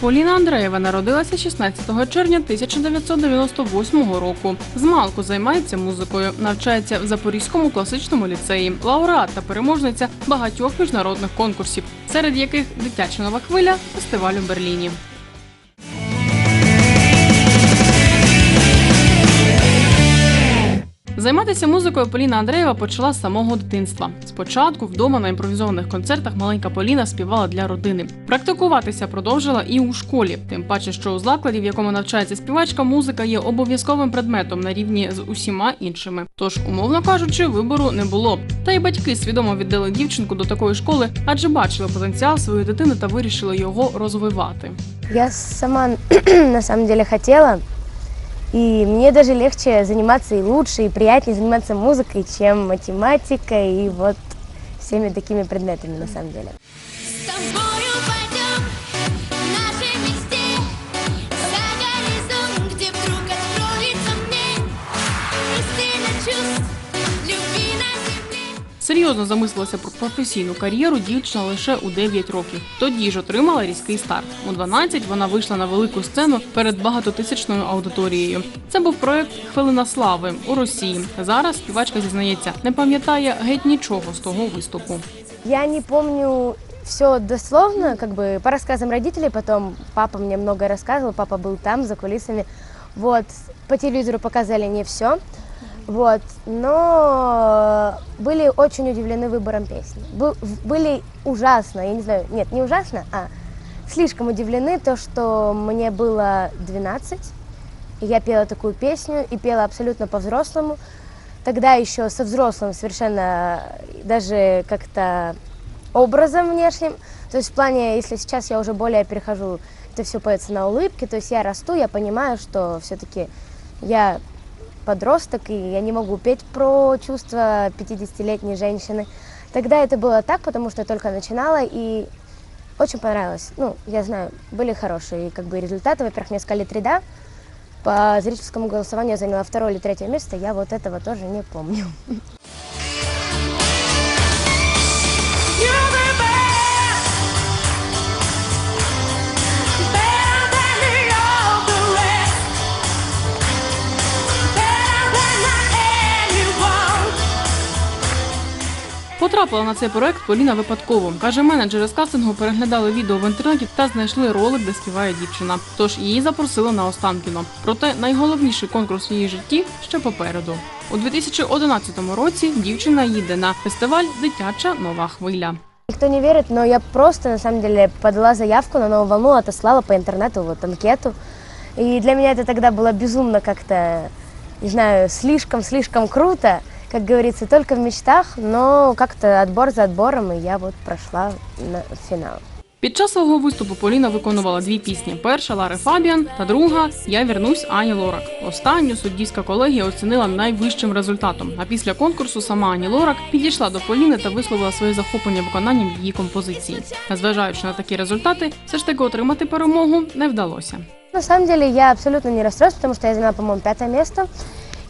Поліна Андреєва народилася 16 червня 1998 року. Змалку займається музикою, навчається в Запорізькому класичному ліцеї, лауреат та переможниця багатьох міжнародних конкурсів, серед яких дитяча нова хвиля фестивалю в Берліні. Займатися музикою Поліна Андреєва почала з самого дитинства. Спочатку вдома на імпровізованих концертах маленька Поліна співала для родини. Практикуватися продовжила і у школі, тим паче, що у закладі, в якому навчається співачка, музика є обов'язковим предметом на рівні з усіма іншими. Тож, умовно кажучи, вибору не було. Та й батьки свідомо віддали дівчинку до такої школи, адже бачили потенціал своєї дитини та вирішили його розвивати. Я сама на самом деле хотела, и мне даже легче заниматься и лучше, и приятнее заниматься музыкой, чем математикой и вот всеми такими предметами на самом деле. Серйозно замислилася про професійну кар'єру дівчина лише у 9 років. Тоді ж отримала різкий старт. У 12 вона вийшла на велику сцену перед багатотисячною аудиторією. Це був проект Хвилина слави у Росії. Зараз співачка зізнається, не пам'ятає геть нічого з того виступу. Я не помню все дословно, как бы по рассказам родителей, потом папа мне многое рассказывал, папа был там за кулисами. Вот, по телевизору показали не все, Вот, но были очень удивлены выбором песни. Были ужасно, я не знаю, нет, не ужасно, а слишком удивлены то, что мне было 12, и я пела такую песню, и пела абсолютно по-взрослому. Тогда еще со взрослым совершенно даже как-то образом внешним. То есть в плане, если сейчас я уже более перехожу, это все поется на улыбке, то есть я расту, я понимаю, что все-таки я подросток, и я не могу петь про чувства 50-летней женщины. Тогда это было так, потому что я только начинала, и очень понравилось. Ну, я знаю, были хорошие как бы результаты. Во-первых, мне сказали 3 да. По зрительскому голосованию я заняла второе или третье место. Я вот этого тоже не помню. Потрапила на цей проект Поліна випадково. Каже, менеджери з кастингу переглядали відео в інтернеті та знайшли ролик, де співає дівчина. Тож її запросили на Останкіно. Проте найголовніший конкурс в її житті ще попереду. У 2011 році дівчина їде на фестиваль Дитяча нова хвиля. Никто не верит, но я просто, на самом деле, подала заявку на новую волну, отослала по интернету вот анкету. И для меня это тогда было безумно как-то, не знаю, слишком-слишком круто. Как говорится, только в мечтах, но как-то отбор за отбором, и я вот прошла на финал. Під час свого виступу Поліна виконувала дві пісні: перша Лари Фабіан та друга Я вернусь Ані Лорак. Останню суддівська колегія оцінила найвищим результатом. А після конкурсу сама Ані Лорак підійшла до Поліни та висловила своє захоплення виконанням її композиції. Зважаючи на такі результати, все ж таки отримати перемогу не вдалося. На самом деле я абсолютно не расстроилась, потому что я заняла, по-моему, пятое место.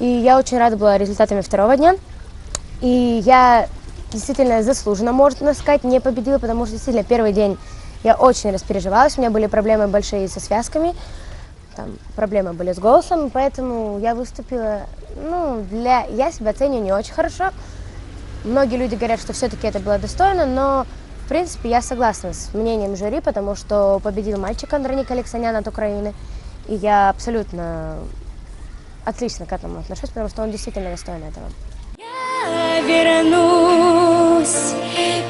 И я очень рада была результатами второго дня. И я действительно заслуженно, можно сказать, не победила, потому что действительно первый день я очень распереживалась. У меня были проблемы большие со связками, там проблемы были с голосом, поэтому я выступила, ну, для... Я себя ценю не очень хорошо. Многие люди говорят, что все-таки это было достойно, но в принципе я согласна с мнением жюри, потому что победил мальчик Андроник Алексанян от Украины. И я абсолютно отлично к этому отношусь, потому что он действительно достоин этого. Я вернусь,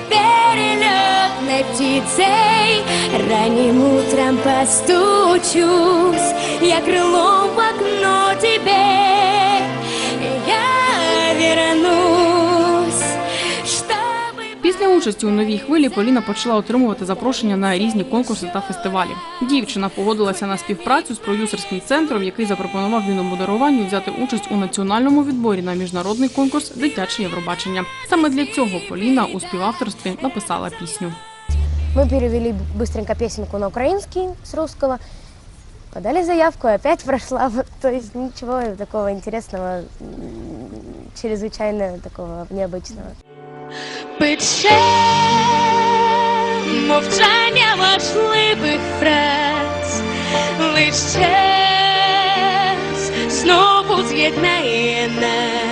перелетной птицей Ранним утром постучусь Я крылом в окно тебе Я вернусь, Після участі у новій хвилі Поліна почала отримувати запрошення на різні конкурси та фестивалі. Дівчина погодилася на співпрацю з продюсерським центром, який запропонував юномодеруванню взяти участь у національному відборі на міжнародний конкурс Дитяче Євробачення. Саме для цього Поліна у співавторстві написала пісню. Мы перевели быстренько песенку на украинский с русского, подали заявку, и опять прошла. Вот, То есть ничего такого интересного, м, чрезвычайно такого необычного. Пече мовчання важливих фраз. Лише знову з'єднає нас.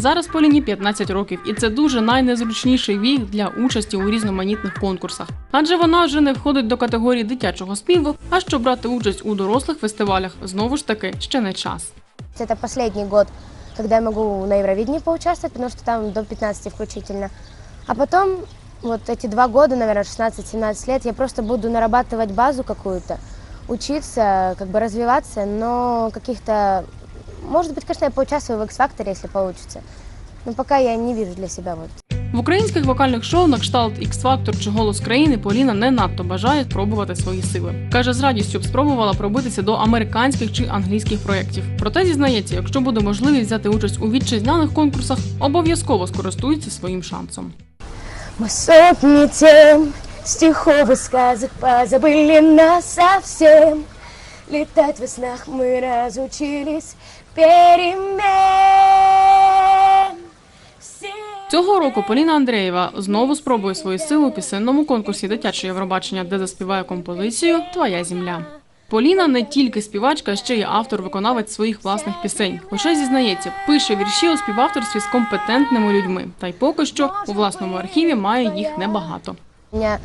Зараз Поліні 15 років, і це дуже найнезручніший вік для участі у різноманітних конкурсах. Адже вона вже не входить до категорії дитячого співу, а щоб брати участь у дорослих фестивалях, знову ж таки ще не час. Это последний год, когда я могу на Евровидении поучаствовать, потому что там до 15 включительно. А потом, вот эти два года, наверное, 16-17 лет, я просто буду нарабатывать базу какую-то, учиться, как бы развиваться, но каких-то... Может быть, конечно, я поучаствую в X-Factor, если получится. Но пока я не вижу для себя вот В українських вокальних шоу на кшталт X Factor чи Голос країни Поліна не надто бажає спробувати свої сили. Каже, з радістю б спробувала пробитися до американських чи англійських проєктів. Проте зізнається, якщо буде можливість взяти участь у вітчизняних конкурсах, обов'язково скористується своїм шансом. Мы сотни тем, стихов и сказок позабыли нас совсем. Летать во снах мы разучились перемен. Все Цього року Поліна Андрієва знову спробує свої сили у пісенному конкурсі дитячого Євробачення, де заспіває композицію Твоя земля. Поліна не тільки співачка, а ще й автор-виконавець своїх власних пісень. Хоча зізнається, пише вірші у співавторстві з компетентними людьми. Та й поки що у власному архіві має їх небагато. Меня как,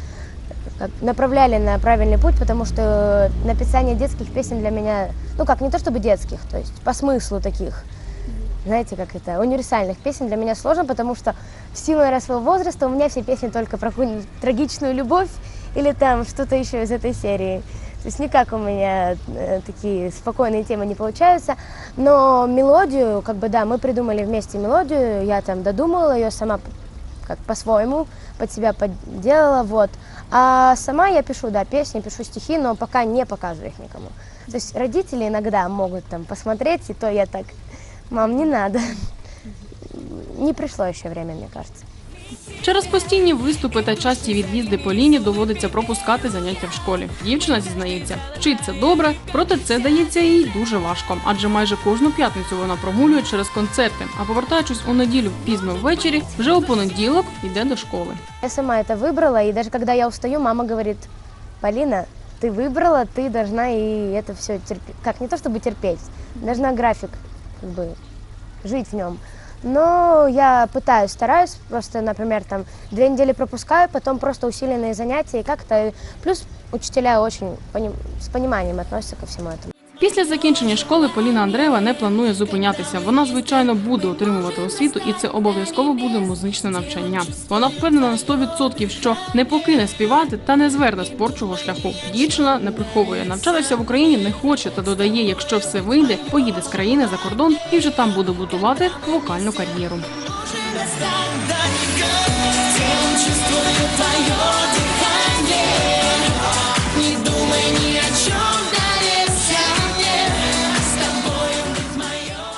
направляли на правильный путь, потому что написание детских песен для меня, ну как, не то чтобы детских, то есть по смыслу таких, знаете, как это, универсальных песен для меня сложно, потому что в силу наверное, своего возраста у меня все песни только про трагичную любовь или там что-то еще из этой серии. То есть никак у меня э, такие спокойные темы не получаются. Но мелодию, как бы да, мы придумали вместе мелодию, я там додумала ее сама как по-своему, под себя подделала, вот. А сама я пишу, да, песни, пишу стихи, но пока не показываю их никому. То есть родители иногда могут там посмотреть, и то я так, мам, не надо. Не пришло еще время, мне кажется. Через постійні виступи та часті від'їзди Поліні доводиться пропускати заняття в школі. Дівчина зізнається, вчиться добре, проте це дається їй дуже важко, адже майже кожну п'ятницю вона прогулює через концерти. А повертаючись у неділю пізно ввечері, вже у понеділок йде до школи. Я сама это выбрала, и даже когда я устаю, мама говорит, Полина, ты выбрала, ты должна и это все терпеть. Как, не то чтобы терпеть, должна график, как бы, жить в нем. Но я пытаюсь, стараюсь, просто, например, там две недели пропускаю, потом просто усиленные занятия, и как-то, плюс учителя очень поним- с пониманием относятся ко всему этому. Після закінчення школи Поліна Андреєва не планує зупинятися. Вона звичайно буде отримувати освіту, і це обов'язково буде музичне навчання. Вона впевнена на 100%, що не покине співати та не зверне з творчого шляху. Дівчина не приховує навчатися в Україні не хоче та додає, якщо все вийде, поїде з країни за кордон і вже там буде будувати вокальну кар'єру.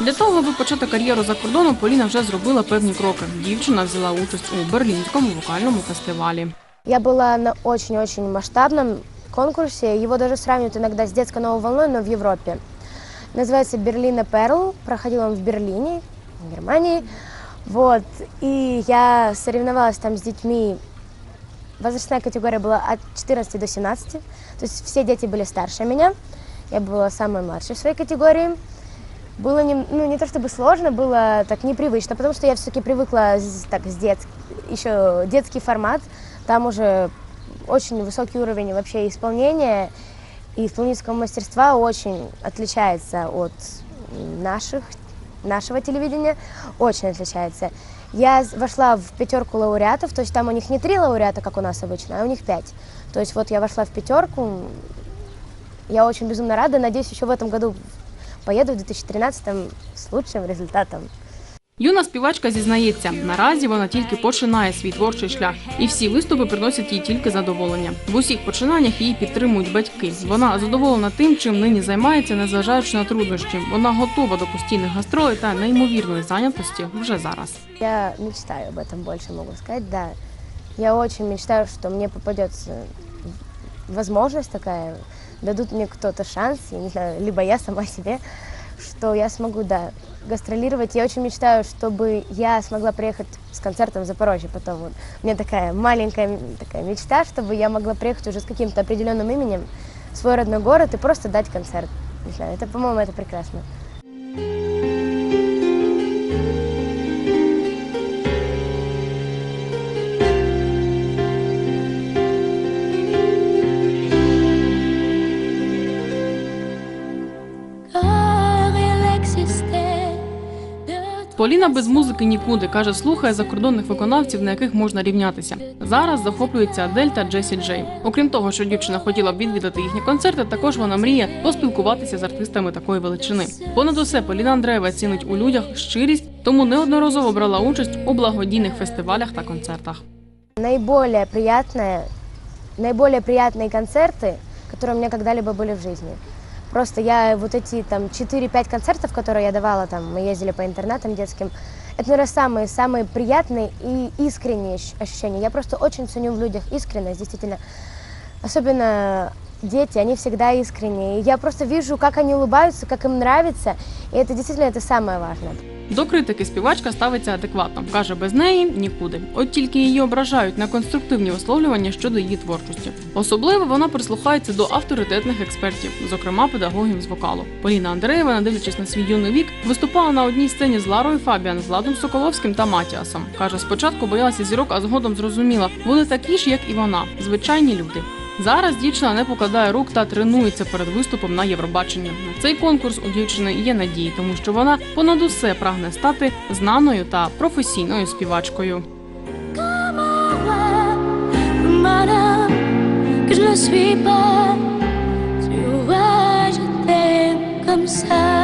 Для того, аби почати кар'єру за кордоном, Поліна вже зробила певні кроки. Дівчина взяла участь у берлінському вокальному фестивалі. Я была на очень-очень масштабном конкурсе. Его даже сравнивают иногда с детской новой волной, но в Европе. Называется Берлина Перл. Проходил он в Берлине, в Германии. Вот. И я соревновалась там с детьми. Возрастная категория была от 14 до 17. То есть все дети были старше меня. Я была самой младшей в своей категории. Было не, ну, не то чтобы сложно, было так непривычно, потому что я все-таки привыкла так, с детс- еще детский формат. Там уже очень высокий уровень вообще исполнения и исполнительского мастерства очень отличается от наших, нашего телевидения, очень отличается. Я вошла в пятерку лауреатов, то есть там у них не три лауреата, как у нас обычно, а у них пять. То есть вот я вошла в пятерку, я очень безумно рада, надеюсь, еще в этом году поеду в 2013 с лучшим результатом. Юна співачка зізнається, наразі вона тільки починає свій творчий шлях, і всі виступи приносять їй тільки задоволення. В усіх починаннях її підтримують батьки. Вона задоволена тим, чим нині займається, незважаючи на труднощі. Вона готова до постійних гастролей та неймовірної зайнятості вже зараз. Я мечтаю об этом больше, могу сказать, да. Я очень мечтаю, что мне попадется возможность такая, дадут мне кто-то шанс, я не знаю, либо я сама себе, что я смогу, да, гастролировать. Я очень мечтаю, чтобы я смогла приехать с концертом в Запорожье потом. Вот. У меня такая маленькая такая мечта, чтобы я могла приехать уже с каким-то определенным именем в свой родной город и просто дать концерт. Не знаю, это, по-моему, это прекрасно. Car Поліна без музики нікуди каже, слухає закордонних виконавців, на яких можна рівнятися. Зараз захоплюється Адель та Джесі Джей. Окрім того, що дівчина хотіла б відвідати їхні концерти, також вона мріє поспілкуватися з артистами такої величини. Понад усе Поліна Андреєва цінить у людях щирість, тому неодноразово брала участь у благодійних фестивалях та концертах. Наиболее приятное, наиболее приятные концерты, которые у меня когда-либо были в жизни. Просто я вот эти там 4-5 концертов, которые я давала, там мы ездили по интернатам детским, это, наверное, самые-самые приятные и искренние ощ- ощущения. Я просто очень ценю в людях искренность, действительно. Особенно дети, они всегда искренние. И я просто вижу, как они улыбаются, как им нравится, и это действительно это самое важное. До критики співачка ставиться адекватно. каже, без неї нікуди. От тільки її ображають на конструктивні висловлювання щодо її творчості. Особливо вона прислухається до авторитетних експертів, зокрема педагогів з вокалу. Поліна Андреєва, дивлячись на свій юний вік, виступала на одній сцені з Ларою Фабіан, з Владом Соколовським та Матіасом. каже, спочатку боялася зірок, а згодом зрозуміла, вони такі ж, як і вона, звичайні люди. Зараз дівчина не покладає рук та тренується перед виступом на Євробаченні. На цей конкурс у дівчини є надії, тому що вона понад усе прагне стати знаною та професійною співачкою. Que je suis pas. Tu vois, je t'aime comme ça.